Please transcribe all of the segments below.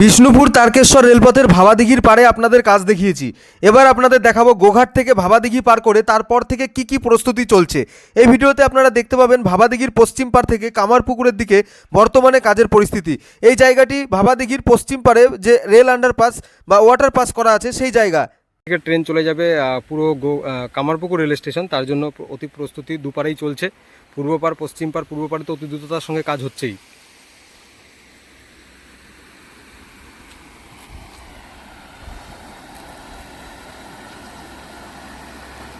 বিষ্ণুপুর তারকেশ্বর রেলপথের ভাবাদিঘির পারে আপনাদের কাজ দেখিয়েছি। এবার আপনাদের দেখাবো গোঘাট থেকে ভাবাদিঘি পার করে তারপর থেকে কি কি প্রস্তুতি চলছে। এই ভিডিওতে আপনারা দেখতে পাবেন ভাবাদিঘির পশ্চিম পার থেকে কামারপুকুরের দিকে বর্তমানে কাজের পরিস্থিতি। এই জায়গাটি ভাবাদিঘির পশ্চিম পারে যে রেল আন্ডারপাস বা ওয়াটার পাস করা আছে, সেই জায়গা। থেকে ট্রেন চলে যাবে পুরো কামারপুকুর রেল স্টেশন। তার জন্য অতি প্রস্তুতি দুপারেই চলছে। পূর্ব পার পশ্চিম পার পূর্ব পারে তো অতি দ্রুততার সঙ্গে কাজ হচ্ছেই।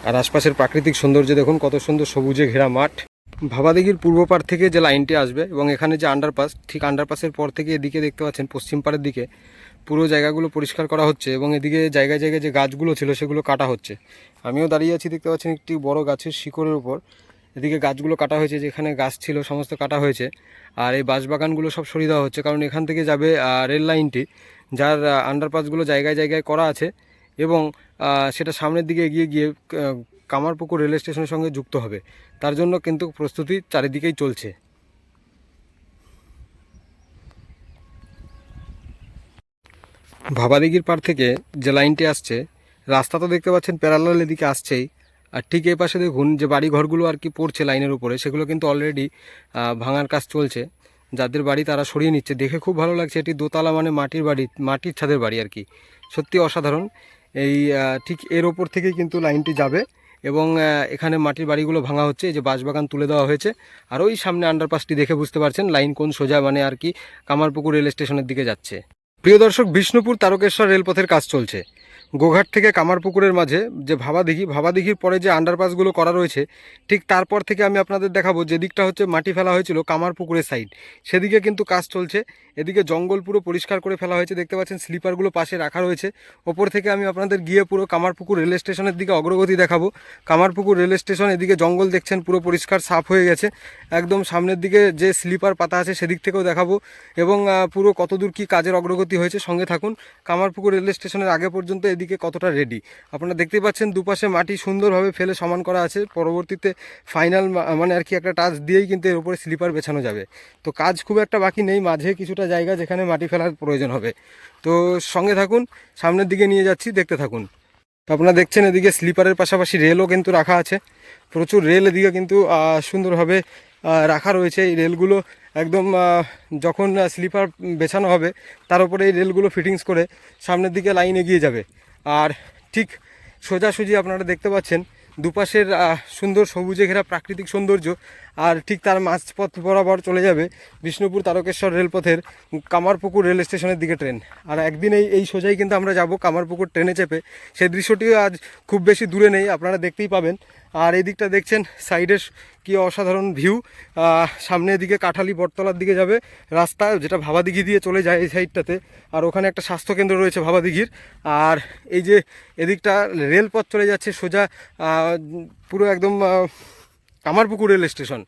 আর আশপাশের প্রাকৃতিক সৌন্দর্য দেখুন কত সুন্দর সবুজে ঘেরা মাঠ। ভাবাদিঘির পূর্ব পার থেকে যে লাইনটি আসবে এবং এখানে যে আন্ডারপাস ঠিক আন্ডারপাসের পর থেকে এদিকে দেখতে পাচ্ছেন পশ্চিম পাড়ের দিকে পুরো জায়গাগুলো পরিষ্কার করা হচ্ছে এবং এদিকে জায়গায় জায়গায় যে গাছগুলো ছিল সেগুলো কাটা হচ্ছে। আমিও দাঁড়িয়ে আছি, দেখতে পাচ্ছেন একটি বড় গাছের শিকড়ের উপর। এদিকে গাছগুলো কাটা হয়েছে, যেখানে গাছ ছিল সমস্ত কাটা হয়েছে। আর এই বাঁশবাগানগুলো সব সরিয়ে দেওয়া হচ্ছে, কারণ এখান থেকে যাবে রেল লাইনটি যার আন্ডারপাসগুলো জায়গায় জায়গায় করা আছে। এবং সেটা সামনের দিকে এগিয়ে গিয়ে কামারপুকুর রেল স্টেশনের সঙ্গে যুক্ত হবে। তার জন্য কিন্তু প্রস্তুতি চারিদিকেই চলছে। ভাবাদিঘির পার থেকে যে লাইনটি আসছে, রাস্তা তো দেখতে পাচ্ছেন প্যারালাল এদিকে আসছেই। আর ঠিক এই পাশে দেখুন যে বাড়ি ঘরগুলো আর কি পড়ছে লাইনের উপরে, সেগুলো কিন্তু অলরেডি ভাঙার কাজ চলছে। যাদের বাড়ি তারা সরিয়ে নিচ্ছে। দেখে খুব ভালো লাগছে, এটি দোতলা মানে মাটির বাড়ি, মাটির ছাদের বাড়ি আর কি। সত্যি অসাধারণ। এই ঠিক এর ওপর থেকেই কিন্তু লাইনটি যাবে এবং এখানে মাটির বাড়িগুলো ভাঙা হচ্ছে, এই যে বাঁশবাগান তুলে দেওয়া হয়েছে। আর ওই সামনে আন্ডারপাসটি দেখে বুঝতে পারছেন লাইন কোন সোজা মানে আর কি কামারপুকুর রেল স্টেশনের দিকে যাচ্ছে। প্রিয় দর্শক, বিষ্ণুপুর তারকেশ্বর রেলপথের কাজ চলছে। গোঘাট থেকে কামারপুকুরের মাঝে যে ভাবাদিঘি, ভাবাদিঘির পরে যে আন্ডারপাসগুলো করা রয়েছে, ঠিক তারপর থেকে আমি আপনাদের দেখাবো যে দিকটা হচ্ছে মাটি ফেলা হয়েছিল কামারপুকুরের সাইড সেদিকে কিন্তু কাজ চলছে। এদিকে জঙ্গল পুরো পরিষ্কার করে ফেলা হয়েছে। দেখতে পাচ্ছেন স্লিপারগুলো পাশে রাখা রয়েছে। ওপর থেকে আমি আপনাদের গিয়ে পুরো কামারপুকুর রেল স্টেশনের দিকে অগ্রগতি দেখাবো। কামারপুকুর রেল স্টেশন, এদিকে জঙ্গল দেখছেন, পুরো পরিষ্কার, সাফ হয়ে গেছে। একদম সামনের দিকে যে স্লিপার পাতা আছে, সেদিক থেকেও দেখাবো। এবং পুরো কতদূর কি কাজের অগ্রগতি হয়েছে সঙ্গে থাকুন। কামারপুকুর রেল স্টেশনের আগে পর্যন্ত এদিকে কতটা রেডি আপনারা দেখতেই পাচ্ছেন দুপাশে মাটি সুন্দরভাবে ফেলে সমান করা আছে। পরবর্তীতে ফাইনাল মানে আর কি একটা টাচ দিয়েই কিন্তু এর উপরে স্লিপার বেছানো যাবে। তো কাজ খুব একটা বাকি নেই, মাঝে কিছুটা জায়গা যেখানে মাটি ফেলার প্রয়োজন হবে। তো সঙ্গে থাকুন, সামনের দিকে নিয়ে যাচ্ছি, দেখতে থাকুন। তো আপনারা দেখছেন এদিকে স্লিপারের পাশাপাশি রেলও কিন্তু রাখা আছে। প্রচুর রেল এদিকে কিন্তু সুন্দরভাবে রাখা রয়েছে। এই রেলগুলো একদম যখন স্লিপার বেছানো হবে, তার উপরে এই রেলগুলো ফিটিংস করে সামনের দিকে লাইন এগিয়ে যাবে। আর ঠিক সোজাসুজি আপনারা দেখতে পাচ্ছেন দুপাশের সুন্দর সবুজে ঘেরা প্রাকৃতিক সৌন্দর্য। আর ঠিক তার মাঝপথ বরাবর চলে যাবে বিষ্ণুপুর তারকেশ্বর রেলপথের কামারপুকুর রেল স্টেশনের দিকে ট্রেন। আর একদিন এই এই সোজাই কিন্তু আমরা যাব কামারপুকুর ট্রেনে চেপে। সেই দৃশ্যটিও আজ খুব বেশি দূরে নেই, আপনারা দেখতেই পাবেন। আর এই দিকটা দেখছেন সাইডের কি অসাধারণ ভিউ। সামনে দিকে কাঠালি বটতলার দিকে যাবে রাস্তা, যেটা ভাবাদিঘি দিয়ে চলে যায় এই সাইডটাতে। আর ওখানে একটা স্বাস্থ্যকেন্দ্র রয়েছে ভাবাদিঘির। আর এই যে এদিকটা রেলপথ চলে যাচ্ছে সোজা পুরো একদম কামারপুকুর রেল স্টেশন।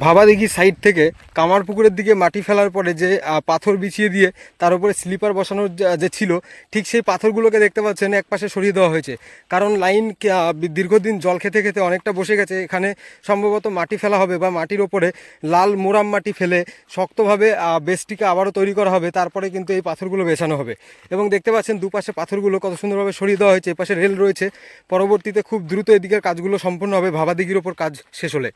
ভাবাদিঘি সাইড থেকে কামার পুকুরের দিকে মাটি ফেলার পরে যে পাথর বিছিয়ে দিয়ে তার উপরে স্লিপার বসানোর যা- ছিল, ঠিক সেই পাথরগুলোকে দেখতে পাচ্ছেন এক পাশে সরিয়ে দেওয়া হয়েছে। কারণ লাইন দীর্ঘদিন জল খেতে খেতে অনেকটা বসে গেছে। এখানে সম্ভবত মাটি ফেলা হবে বা মাটির ওপরে লাল মোরাম মাটি ফেলে শক্তভাবে বেসটিকে আবারও তৈরি করা হবে, তারপরে কিন্তু এই পাথরগুলো বেছানো হবে। এবং দেখতে পাচ্ছেন দুপাশে পাথরগুলো কত সুন্দরভাবে সরিয়ে দেওয়া হয়েছে, এপাশে রেল রয়েছে। পরবর্তীতে খুব দ্রুত এদিকের কাজগুলো সম্পূর্ণ হবে ভাবাদিঘির ওপর কাজ শেষ হলে।